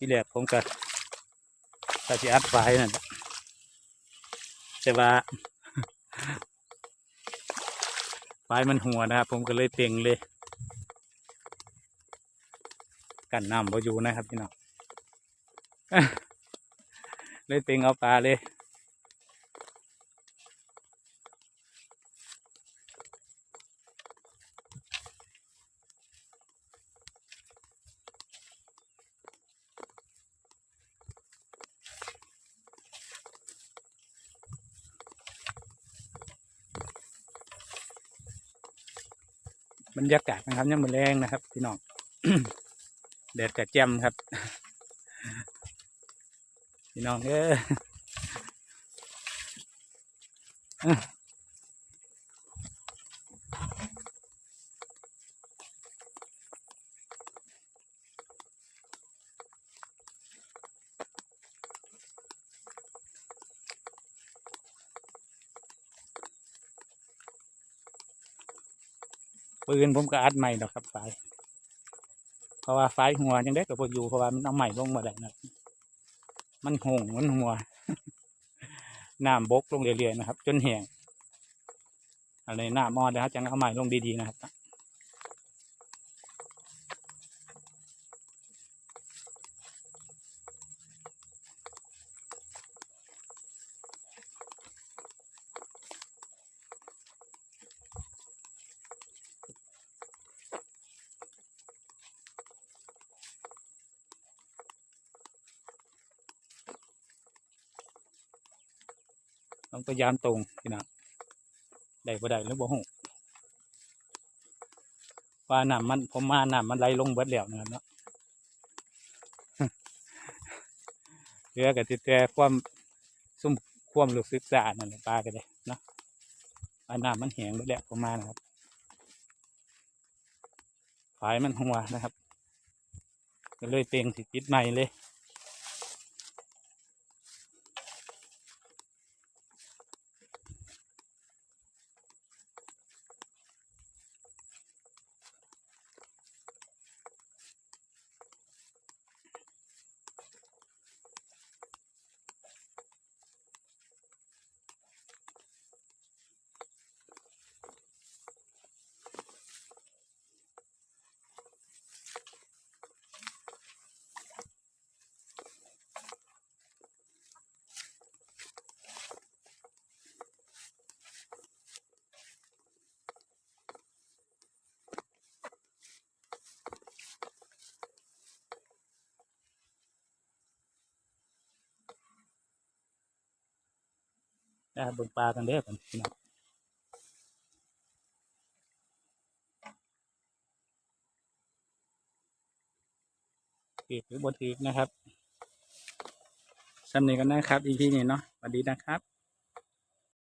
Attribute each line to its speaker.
Speaker 1: ที่แรกผมก็ก็สิอัดไฟนั่นแหละแต่ว่าไฟมันหัวนะครับ ผมก็เลยเต็งเลย กันน้ำบ่อยู่นะครับพี่น้องเลยเต็งเอาปลาเลย บรรยากาศนะครับยังมือแรงนะครับ พี่น้องแดดกระแจมครับ พี่น้องเออ ปืนผมก็อัดใหม่ดอกครับไฟเพราะว่าไฟหัวยังได้กับพอยู่เพราะว่ามันเอาใหม่ลงมาได้นะมันหงมันหัวน้ำบกลงเรื่อยๆนะครับ จนแห้งอะไรน้ำมอดนะครับจังเอาใหม่ลงดีๆนะครับ ต้องพยายามตรงพี่น้องได้บ่ได้หรือบ่หงว่าน้ำมันผมมาน้ำมันไหลลงเบิดแล้วนะครับเนาะเหลือก็ติแต่ความซุ่มความรู้สึกสะอาดนั่นแหละปลาก็ได้เนาะว่าน้ำมันแห้งเบิดแล้วผมมานะครับฝายมันหัวนะครับ ก็เลยเต็งสิติดใหม่เลย นะครับเบิ่งปลากันเด้อผมพี่น้องถือหรือบนถือนะครับสำเนียงกันนะครับอีพีนี้เนาะสวัสดีนะครับ